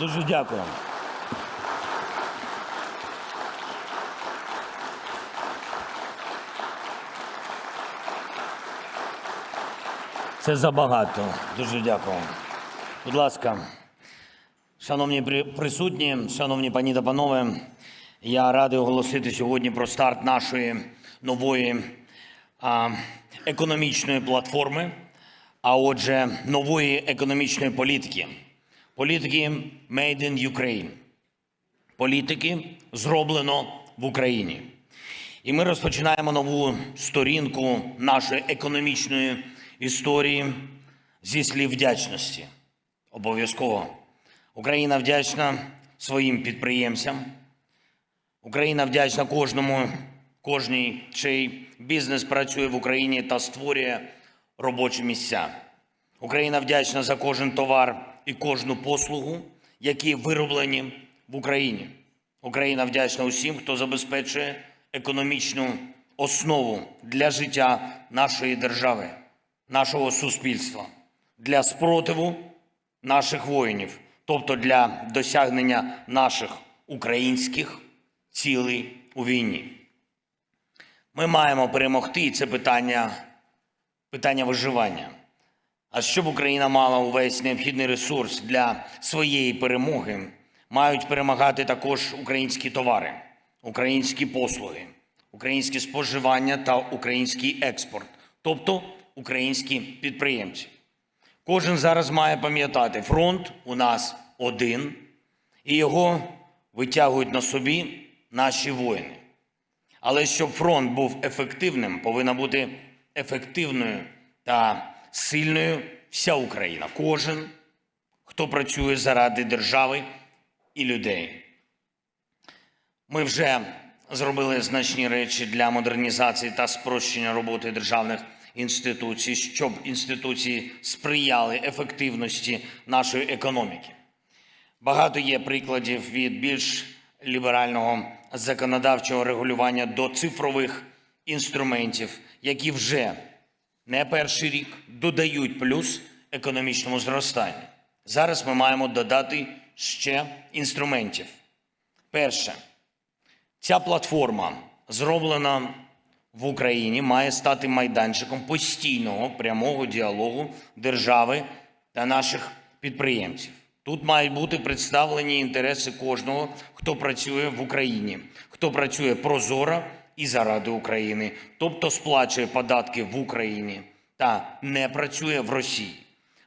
Дуже дякую. Це забагато. Дуже дякую. Будь ласка, шановні присутні, шановні пані та панове, я радий оголосити сьогодні про старт нашої нової а, економічної платформи, а отже, нової економічної політики. Політики Made in Ukraine. Політики зроблено в Україні. І ми розпочинаємо нову сторінку нашої економічної історії зі слів вдячності. Обов'язково. Україна вдячна своїм підприємцям. Україна вдячна кожному, кожній, чий бізнес працює в Україні та створює робочі місця. Україна вдячна за кожен товар і кожну послугу, які вироблені в Україні. Україна вдячна усім, хто забезпечує економічну основу для життя нашої держави, нашого суспільства, для спротиву наших воїнів, тобто для досягнення наших українських цілей у війні. Ми маємо перемогти, і це питання, питання виживання. А щоб Україна мала увесь необхідний ресурс для своєї перемоги, мають перемагати також українські товари, українські послуги, українське споживання та український експорт, тобто українські підприємці. Кожен зараз має пам'ятати, фронт у нас один, і його витягують на собі наші воїни. Але щоб фронт був ефективним, повинна бути ефективною та сильною вся Україна. Кожен, хто працює заради держави і людей. Ми вже зробили значні речі для модернізації та спрощення роботи державних інституцій, щоб інституції сприяли ефективності нашої економіки. Багато є прикладів від більш ліберального законодавчого регулювання до цифрових інструментів, які вже не перший рік додають плюс економічному зростанню. Зараз ми маємо додати ще інструментів. Перше, ця платформа, зроблена в Україні, має стати майданчиком постійного прямого діалогу держави та наших підприємців. Тут мають бути представлені інтереси кожного, хто працює в Україні, хто працює прозоро і заради України, тобто сплачує податки в Україні та не працює в Росії.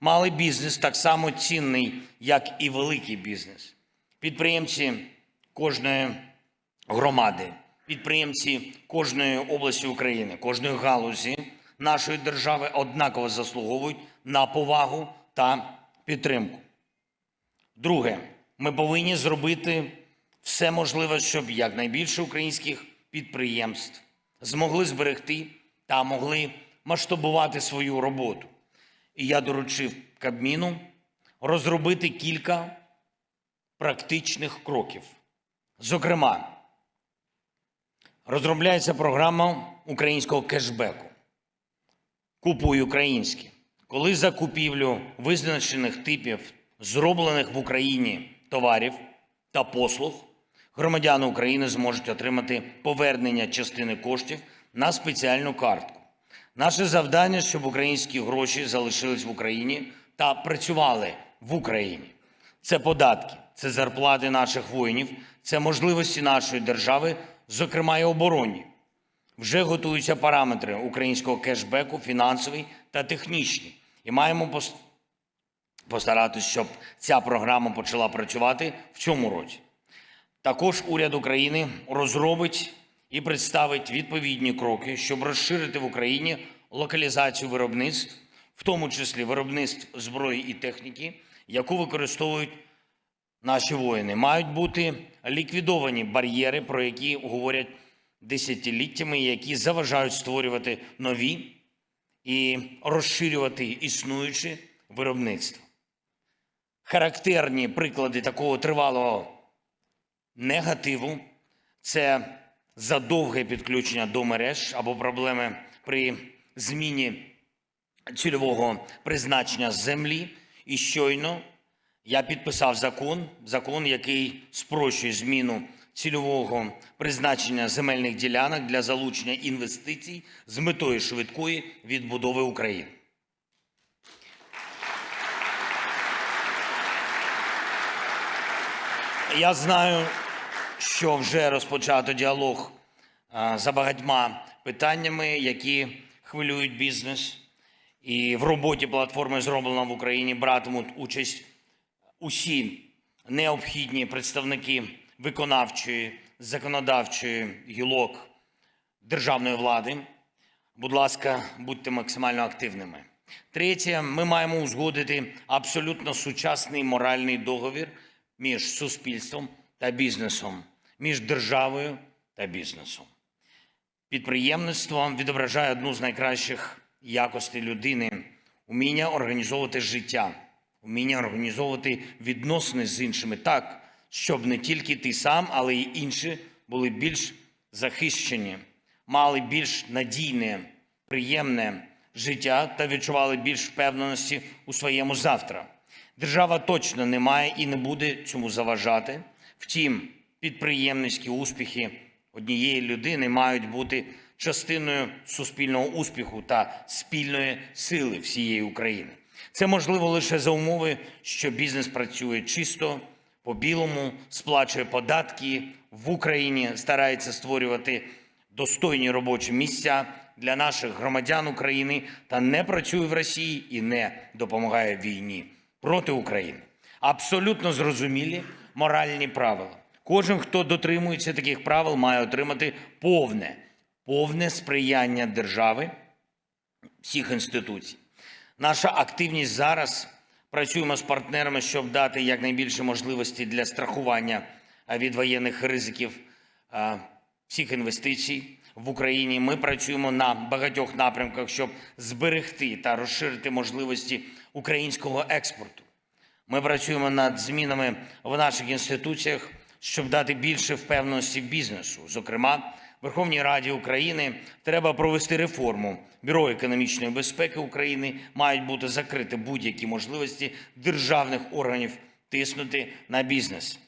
Малий бізнес так само цінний, як і великий бізнес. Підприємці кожної громади, підприємці кожної області України, кожної галузі нашої держави однаково заслуговують на повагу та підтримку. Друге, ми повинні зробити все можливе, щоб якнайбільше українських підприємств змогли зберегти та могли масштабувати свою роботу. І я доручив Кабміну розробити кілька практичних кроків. Зокрема, розробляється програма українського кешбеку. Купуй українське. Коли за купівлю визначених типів зроблених в Україні товарів та послуг, громадяни України зможуть отримати повернення частини коштів на спеціальну картку. Наше завдання, щоб українські гроші залишились в Україні та працювали в Україні. Це податки, це зарплати наших воїнів, це можливості нашої держави, зокрема і оборонні. Вже готуються параметри українського кешбеку, фінансові та технічні. І маємо пос- постаратись, щоб ця програма почала працювати в цьому році. Також уряд України розробить і представить відповідні кроки, щоб розширити в Україні локалізацію виробництв, в тому числі виробництв зброї і техніки, яку використовують наші воїни. Мають бути ліквідовані бар'єри, про які говорять десятиліттями, які заважають створювати нові і розширювати існуючі виробництва. Характерні приклади такого тривалого негативу це задовге підключення до мереж або проблеми при зміні цільового призначення землі і щойно Я підписав закон, закон, який спрощує зміну цільового призначення земельних ділянок для залучення інвестицій з метою швидкої відбудови України. Я знаю, що вже розпочато діалог за багатьма питаннями, які хвилюють бізнес. І в роботі платформи зроблено в Україні братимуть участь усі необхідні представники виконавчої, законодавчої гілок державної влади. Будь ласка, будьте максимально активними. Третє, ми маємо узгодити абсолютно сучасний моральний договір між суспільством та бізнесом, між державою та бізнесом. Підприємництво відображає одну з найкращих якостей людини уміння організовувати життя, уміння організовувати відносини з іншими так, щоб не тільки ти сам, але й інші були більш захищені, мали більш надійне, приємне життя та відчували більш впевненості у своєму завтра. Держава точно не має і не буде цьому заважати. Втім, підприємницькі успіхи однієї людини мають бути частиною суспільного успіху та спільної сили всієї України. Це можливо лише за умови, що бізнес працює чисто, по-білому, сплачує податки в Україні, старається створювати достойні робочі місця для наших громадян України та не працює в Росії і не допомагає війні проти України. Абсолютно зрозумілі моральні правила. Кожен, хто дотримується таких правил, має отримати повне, повне сприяння держави всіх інституцій. Наша активність зараз працюємо з партнерами, щоб дати якнайбільше можливості для страхування від воєнних ризиків всіх інвестицій в Україні. Ми працюємо на багатьох напрямках, щоб зберегти та розширити можливості українського експорту. Ми працюємо над змінами в наших інституціях, щоб дати більше впевненості бізнесу. Зокрема, Верховній Раді України треба провести реформу. Бюро економічної безпеки України мають бути закриті будь-які можливості державних органів тиснути на бізнес.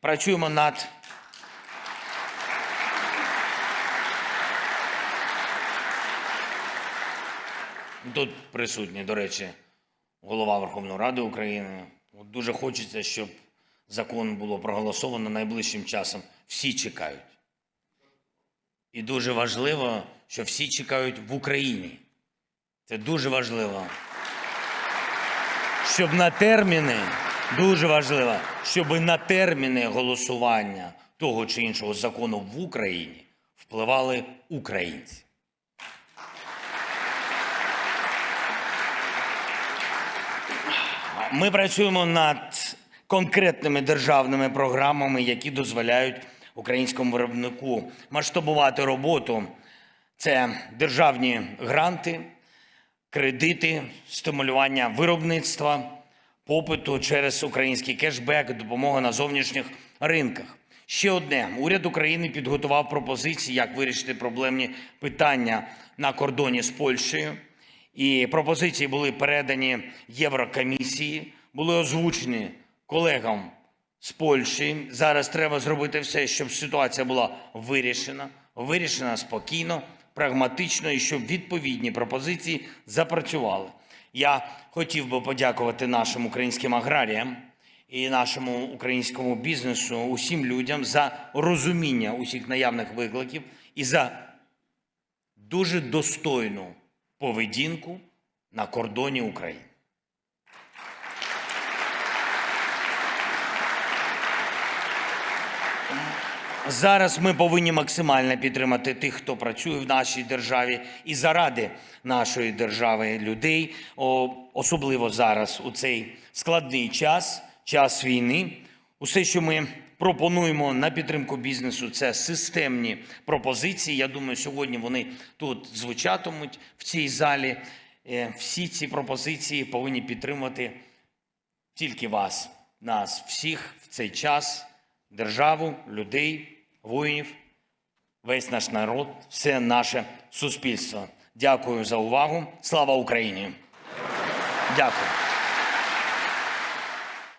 Працюємо над Тут присутній, до речі, голова Верховної Ради України. От дуже хочеться, щоб закон було проголосовано найближчим часом. Всі чекають. І дуже важливо, що всі чекають в Україні. Це дуже важливо. Щоб на терміни, дуже важливо, щоб на терміни голосування того чи іншого закону в Україні впливали українці. Ми працюємо над конкретними державними програмами, які дозволяють українському виробнику масштабувати роботу. Це державні гранти, кредити, стимулювання виробництва, попиту через український кешбек, допомога на зовнішніх ринках. Ще одне: уряд України підготував пропозиції, як вирішити проблемні питання на кордоні з Польщею. І пропозиції були передані Єврокомісії, були озвучені колегам з Польщі. Зараз треба зробити все, щоб ситуація була вирішена, вирішена спокійно, прагматично і щоб відповідні пропозиції запрацювали. Я хотів би подякувати нашим українським аграріям і нашому українському бізнесу, усім людям за розуміння усіх наявних викликів і за дуже достойну поведінку на кордоні України. Зараз ми повинні максимально підтримати тих, хто працює в нашій державі, і заради нашої держави людей, особливо зараз у цей складний час, час війни. Усе, що ми пропонуємо на підтримку бізнесу, це системні пропозиції. Я думаю, сьогодні вони тут звучатимуть в цій залі. Е, Всі ці пропозиції повинні підтримувати тільки вас, нас, всіх в цей час, державу, людей, воїнів, весь наш народ, все наше суспільство. Дякую за увагу. Слава Україні! Дякую.